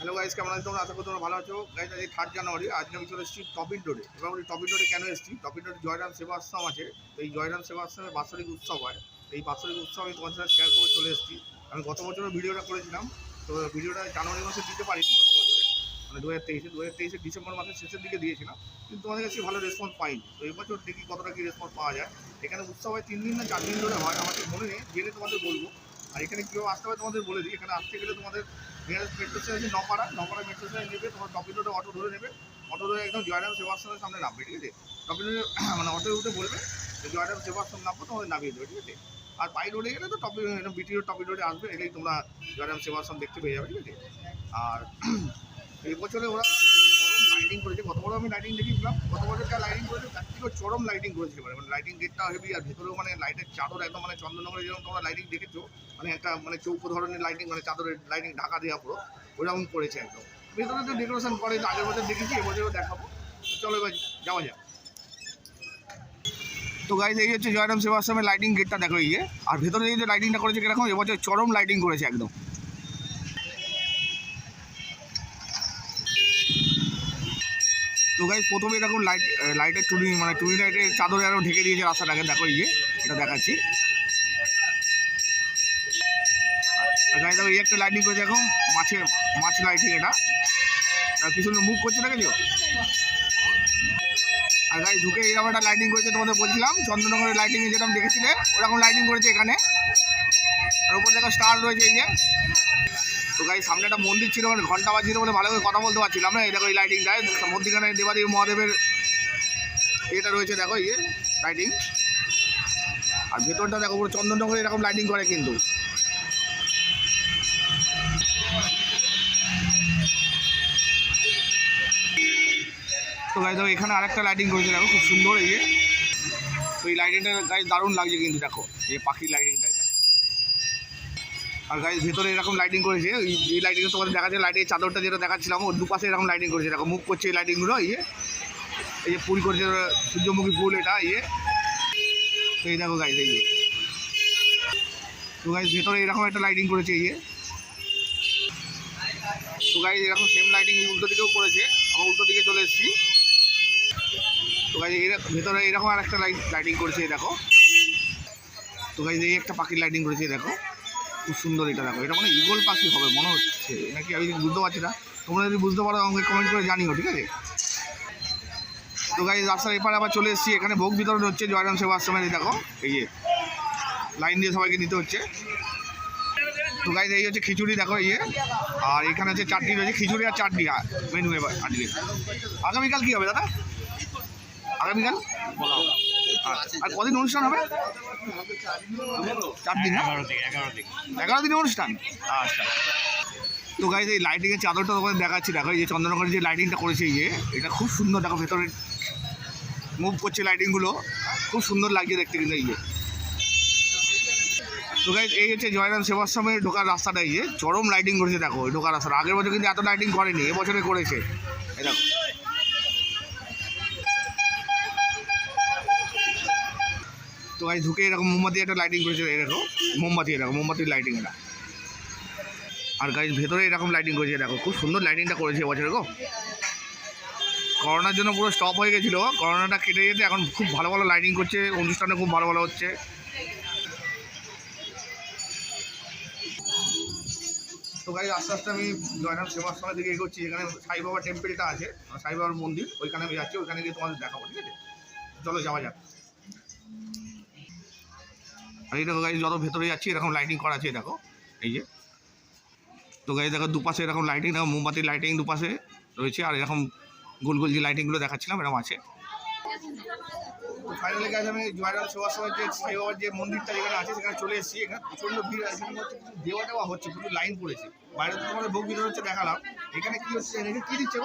Hello guys কেমন আছো তোমরা? আশা করি তোমরা ভালো আছো। গাইজ আজ থার্ড জানুয়ারি আজকে আমি চলে এসেছি টপিন রোডে এবং এই টপিন রোডে কেন এসেছি? টপিন রোডে জয়রাম সেবা আশ্রম আছে। এই জয়রাম সেবা আশ্রমে বাৎসরিক উৎসব হয়। এই বাৎসরিক উৎসব আমি তোমার সাথে শেয়ার করে চলে এসেছি। আমি গত বছরের ভিডিওটা করেছিলাম। তো ভিডিওটা জানুয়ারি মাসে দিতে পারিনি গত বছরে। মানে দু হাজার তেইশে দু হাজার তেইশে ডিসেম্বর মাসের শেষের দিকে দিয়েছিলাম। কিন্তু তোমাদের কাছে ভালো রেসপন্স পাইনি। তো এই বছর দেখি কতটা কী রেসপন্স পাওয়া যায়। এখানে উৎসব হয় তিন দিন না চার দিন ধরে হয়। আমাকে মনে নেই, জেনে তোমাদের বলব। আর এখানে কীভাবে আসতে হবে তোমাদের বলে দিই। এখানে আসতে গেলে তোমাদের নিয়ারেস্ট মেট্রো স্টেশন আছে নপাড়া। নপাড়া মেট্রো স্টেশন নেবে, তোমার টপিন রোডে অটো ধরে নেবে। অটো ধরে একদম জয়রাম সেবাশ্রমের সামনে নামবে, ঠিক আছে? টপিন রোডে মানে অটো উঠে বলবে যে জয়রাম সেবাশ্রম নামবো তোমাদের নামিয়ে দেবে, ঠিক আছে? আর বাই রোডে গেলে তো টপিন বিটি রোড টপিন রোডে আসবে, এলেই তোমরা জয়রাম সেবাশ্রম দেখতে পেয়ে যাবে, ঠিক আছে? আর এই বছরে ওরা লাইটিং করেছে গত বড় আমি লাইটিং দেখেছিলাম গত বছর যা লাইটিং করেছে, তার থেকেও চরম লাইটিং করেছে মানে লাইটিং গেটটা হেভি আর ভেতরেও মানে লাইটের চাদর একদম মানে চন্দননগরে যেরকম তোমরা লাইটিং দেখেছ মানে একটা মানে চৌকো ধরনের লাইটিং মানে চাদরের লাইটিং ঢাকা দেওয়া পুরো ওরকম করেছে একদম। ভেতরে তো ডেকোরেশন করে আগের বছর দেখেছি, এবছরও দেখাবো। চলো এবার যাওয়া যাক। তো গাইজ এই হচ্ছে জয়রাম সেবা আশ্রমের লাইটিং গেটটা দেখো এই। আর ভেতরে এই যে লাইটিংটা করেছে কীরকম, এবছর চরম লাইটিং করেছে একদম। তো গাইজ প্রথমে এরকম লাইট লাইটের টুনি মানে টুনি লাইটের চাদরে আরও ঢেকে দিয়েছে রাস্তাটাকে, দেখো এই যে, এটা দেখাচ্ছি। গাইজ দেখো একটা লাইটিং করেছে এখন মাছের মাছ লাইটিং এটা। আর পিছনে মুখ করছে, দেখেছ? আর গাইজ ঢুকে এরকম একটা লাইটিং করেছে তোমাদের বলছিলাম, চন্দ্রনগরের লাইটিংয়ে যেরকম দেখেছিলে, ওরকম লাইটিং করেছে এখানে। আর উপর দেখো স্টার রয়েছে এই যে। তো গাই সামনে একটা মন্দির ছিল মানে ঘণ্টা বাজছিল বলে ভালো করে কথা বলতে পারছিলাম না। এই দেখো এই লাইটিংটায় মধ্যিখানে দেবাদেবী মহাদেবের এটা রয়েছে, দেখো এই যে লাইটিং আর ভেতরটা দেখো পুরো চন্দননগরে এরকম লাইটিং করে কিন্তু। তো গাই দেখো এখানে আরেকটা লাইটিং করেছে দেখো খুব সুন্দর এই যে। তো এই লাইটিংটা গাই দারুণ লাগছে কিন্তু, দেখো। এই পাখির লাইটিংটা আর গাইজ ভেতরে এরকম লাইটিং করেছে এই লাইটিং তোমাদের দেখাচ্ছে লাইটিং চাদরটা যেটা দেখাচ্ছিলাম, ওর দুপাশে এরকম লাইটিং করেছে, দেখো মুভ করছে এই লাইটিংগুলো ইয়ে। এই যে ফুল করেছে সূর্যমুখী ফুল এটা ইয়ে। তো এই দেখো গাইজ এই যে। তো গাইজ ভেতরে এরকম একটা লাইটিং করেছে ইয়ে। তো গাইজ এরকম সেম লাইটিং উল্টো দিকেও করেছে আবার উল্টো দিকে চলে এসেছি। তো গাইজ ভেতরে এরকম আর একটা লাইট লাইটিং করেছে, দেখো। তো গাইজ এই একটা পাখির লাইটিং করেছে, দেখো। খুব সুন্দর এটা দেখো। এটা মানে ইগল পাখি হবে, মনে হচ্ছে। নাকি আমি বুঝতে পারছি না। তোমরা যদি বুঝতে পারো, আমাকে কমেন্ট করে জানিও, ঠিক আছে? তো গাই রাস্তার এপারে আবার চলে এসেছি। এখানে ভোগ বিতরণ হচ্ছে জয়রাম সেবা আশ্রমের দেখো, এই যে লাইন দিয়ে সবাইকে দিতে হচ্ছে। তো গাই এই হচ্ছে খিচুড়ি, দেখো, এই আর এখানে হচ্ছে চাটনি রয়েছে, খিচুড়ি আর চাটনি মেনু এবার, আজকে। আগামীকাল কী হবে, দাদা? আগামীকাল? আর- আর কদিন অনুষ্ঠান হবে? চার দিন এগারো দিনের অনুষ্ঠান? আচ্ছা। তো গাইজ এই লাইটিংয়ের চাদরটা তোমাদের দেখাচ্ছি। দেখো এই যে চন্দ্রনগরের যে লাইটিংটা করেছে এই যে এটা খুব সুন্দর দেখো ভেতরে মুভ করছে লাইটিংগুলো খুব সুন্দর লাগছে দেখতে কিন্তু এই যে। তো গাইজ এই হচ্ছে জয়রাম সেবাশ্রমের ঢোকার রাস্তাটা এই যে। চরম লাইটিং করেছে দেখো ঢোকার রাস্তাটা। আগের বছর কিন্তু এত লাইটিং করেনি এবছরে করেছে। এই দেখো। তো গাইজ ঢুকে এরকম মোমবাতি একটা লাইটিং করেছে, এই দেখো, মোমবাতি এরকম মোমবাতির লাইটিং এটা। আর গাড়ির ভেতরে এরকম লাইটিং করেছে, দেখো, খুব সুন্দর লাইটিংটা করেছে এবছরে, গো। করোনার জন্য পুরো স্টপ হয়ে গেছিল করোনাটা কেটে যেতে এখন খুব ভালো ভালো লাইটিং করছে অনুষ্ঠানে খুব ভালো ভালো হচ্ছে। তো গাড়ি আস্তে আস্তে আমি জয়নাম সেবাশ্রমের দিকে এগোচ্ছি এখানে সাই বাবা টেম্পেলটা আছে, সাই বাবার মন্দির, ওইখানে আমি যাচ্ছি, ওইখানে গিয়ে তোমাদের দেখাবো, ঠিক আছে? চলো, যাওয়া যাক। আর এই দেখো গাড়ি যত ভেতরে যাচ্ছি, এরকম লাইটিং করা আছে দেখো, এই যে। তো গাড়ি দেখো দুপাশে এরকম লাইটিং দেখো মোমবাতির লাইটিং দুপাশে রয়েছে, আর এরকম গোল গোল যে লাইটিংগুলো দেখাচ্ছিলাম, এরকম আছে। ফাইনালি গাছ আমি জয়রাম সেবার সময় যে সাই বাবার যে মন্দিরটা যেখানে আছে, সেখানে চলে এসেছি, এখানে প্রচণ্ড ভিড় আছে দেওয়া দেওয়া হচ্ছে, প্রচুর লাইন পড়েছে। বাইরে তো তোমাদের ভোগ বিতরণ হচ্ছে, দেখালাম। এখানে কি হচ্ছে এখানে কি দিচ্ছে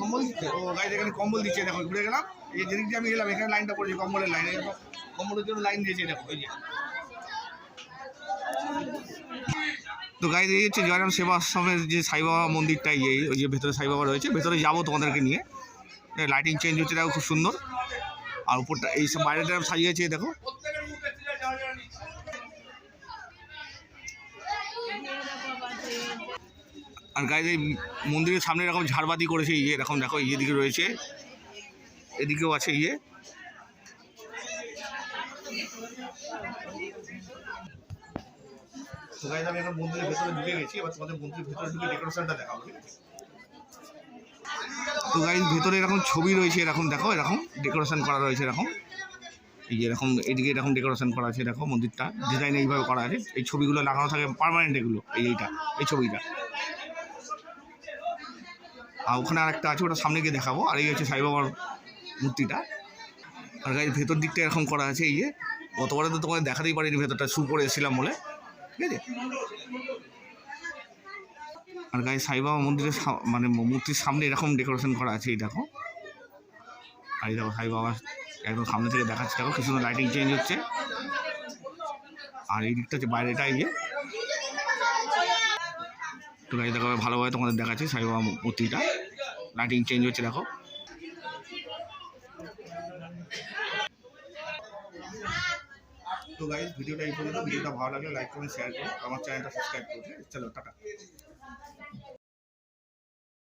কম্বল দিচ্ছে। ও গাড়ি এখানে কম্বল দিচ্ছে, দেখো, ঘুরে গেলাম। এই যেদিক দিয়ে আমি গেলাম, এখানে লাইনটা পড়েছে, কম্বলের লাইন জন্য লাইন দেখো, এই যে। তো গাইজ এই হচ্ছে জয়রাম সেবা আশ্রমের যে সাই বাবা মন্দিরটা, এই ওই যে ভেতরে সাই বাবা রয়েছে, ভেতরে যাব তোমাদেরকে নিয়ে। লাইটিং চেঞ্জ হচ্ছে, দেখো, খুব সুন্দর। আর উপরটা, এই সব বাইরেটা সাজিয়েছে, দেখো। আর গাইজ এই মন্দিরের সামনে এরকম ঝাড়বাতি করেছে ইয়ে এরকম দেখো এদিকে রয়েছে। এদিকেও আছে ইয়ে তো গাইজ আমি এখন মন্দিরের ভেতরে ঢুকে গেছি, এবার তোমাদের মন্দিরের ভেতরে ঢুকে ডেকোরেশনটা দেখাবো। তো গাইজ ভেতরে এরকম ছবি রয়েছে, এরকম দেখো, এরকম ডেকোরেশন করা রয়েছে, এরকম। এই যে এরকম, এদিকে এরকম ডেকোরেশন করা আছে, দেখো মন্দিরটা। ডিজাইন এইভাবে করা আছে, এই ছবিগুলো লাগানো থাকে পার্মানেন্ট এগুলো, এই এইটা, এই ছবিটা। আর ওখানে আরেকটা আছে, ওটা সামনে গিয়ে দেখাবো, আর এই হচ্ছে সাইবাবার মূর্তিটা। আর গাড়ির ভেতর দিকটা এরকম করা আছে, এই যে। গতবারে তো তোমাদের দেখাতেই পারিনি ভেতরটা শু করে এসেছিলাম বলে। ঠিক আছে? আর গায়ে সাইবাবা মন্দিরের মানে মূর্তির সামনে এরকম ডেকোরেশন করা আছে, এই দেখো। আর এই দেখো সাইবাবা একদম সামনে থেকে দেখাচ্ছে, দেখো কি সুন্দর লাইটিং চেঞ্জ হচ্ছে। আর এই দিকটা হচ্ছে বাইরেটা, এই যে। তো গাড়ি দেখো ভালোভাবে তোমাদের দেখাচ্ছে সাইবাবা মূর্তিটা। লাইটিং চেঞ্জ হচ্ছে, দেখো। তো গাইজ ভিডিওটা এই পর্যন্ত। ভিডিওটা ভালো লাগলে লাইক করুন শেয়ার করুন। আমার চ্যানেলটা সাবস্ক্রাইব করুন। চলো, টাটা।